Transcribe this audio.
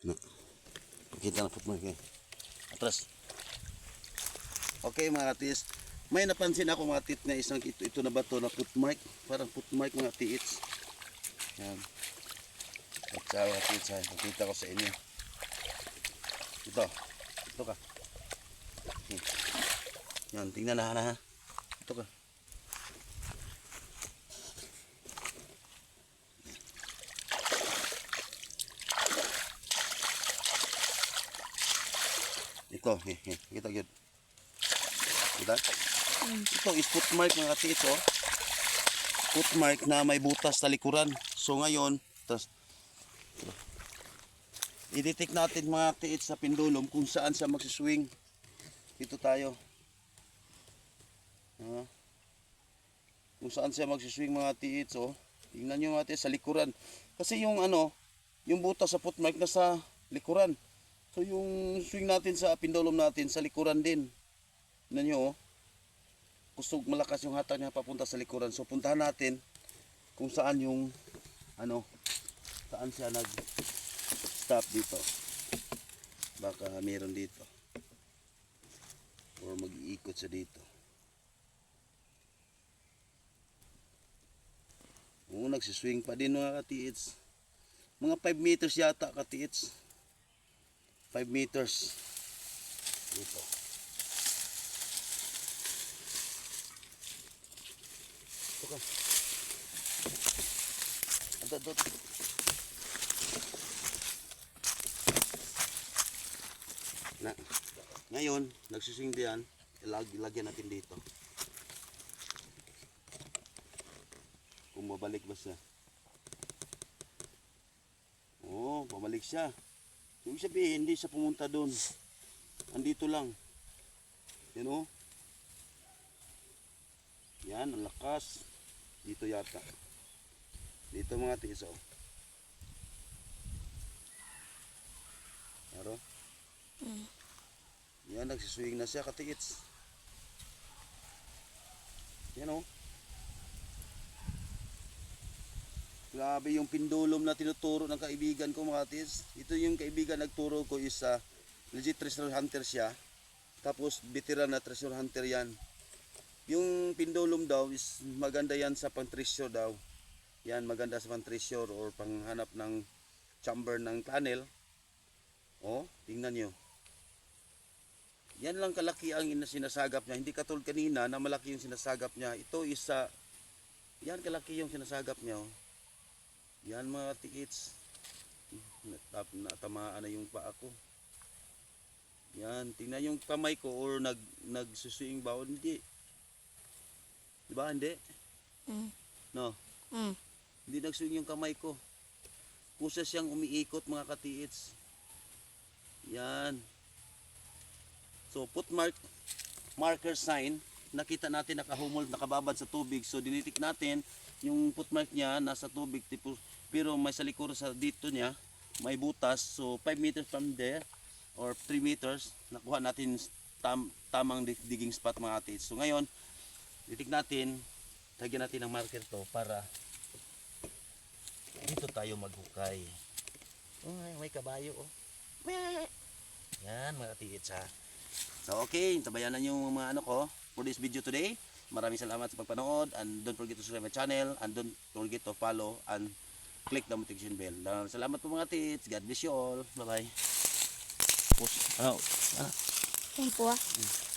Na. Pakita na footmark eh. Atras. Okay mga tis. May napansin ako mga tit na isang ito, ito na ba to na footmark? Parang footmark mga tits. Yan. At sa mga tits ha. Pakita ko sa inyo. Ito. Ito ka. Yan. Tingnan na na ha. Ito ka. Ito, he, he, kita yun. Kita? Ito is footmark mga tits, oh. Footmark na may butas sa likuran. So ngayon, tas, i-detect natin mga tits sa pendulum kung saan siya magsiswing. Dito tayo. Ah. Kung saan siya magsiswing mga tits, oh. Tingnan nyo mga tits sa likuran. Kasi yung ano, yung butas sa footmark nasa likuran. So yung swing natin sa pendulum natin sa likuran din. Tingnan nyo oh. Kusog malakas yung hatak niya papunta sa likuran. So puntahan natin kung saan yung ano saan siya nag stop dito. Baka meron dito. Or mag-iikot siya dito. Oo, nagsiswing pa din mga katiits. Mga 5 meters yata katiits. 5 meters. Dito. Ito ka ito na ngayon nagsusing diyan ilag ilagyan natin dito. Kung babalik ba siya? Oo babalik siya Ibig sabihin, hindi siya pumunta doon. Andito lang. Yan o. Yan, ang lakas. Dito yata. Dito mga tiso. Aro? Yan, nagsiswing na siya katiits. Yan o. Grabe yung pendulum na tinuturo ng kaibigan ko mga tis. Ito yung kaibigan nagturo ko isa. Legit treasure hunter siya. Tapos veteran na treasure hunter yan. Yung pendulum daw is maganda yan sa pang treasure daw. Yan maganda sa pang treasure or panghanap ng chamber ng tunnel. Oh, tingnan nyo. Yan lang kalaki ang ina- sinasagap niya. Hindi katulad kanina na malaki yung sinasagap niya. Ito isa, yan kalaki yung sinasagap niya. Oh. Yan mga tiits. Natap, natamaan na yung paa ko. Yan, tingnan yung kamay ko or nag nagsusuing ba o hindi. Di ba hindi? Mm. No, Mm. hindi nagsuing yung kamay ko. Kusa siyang umiikot mga katiits. Yan. So put mark marker sign, nakita natin nakahumol, nakababad sa tubig. So dinitik natin yung footmark niya nasa tubig tipo pero may sa likuro sa dito niya may butas. So 5 meters from there or 3 meters nakuha natin tam, tamang dig- digging spot mga ate. So ngayon titig natin tagyan natin ng marker to para dito tayo maghukay. Oh, may- may kabayo oh. Yan mga tiits ha so okay tabayanan yung mga ano ko for this video today. Maraming salamat sa pagpanood and don't forget to subscribe my channel and don't forget to follow and click the notification bell. Dan salamat po mga tits. God bless you all. Bye bye. Push. Ano? Ano? Yan po ah.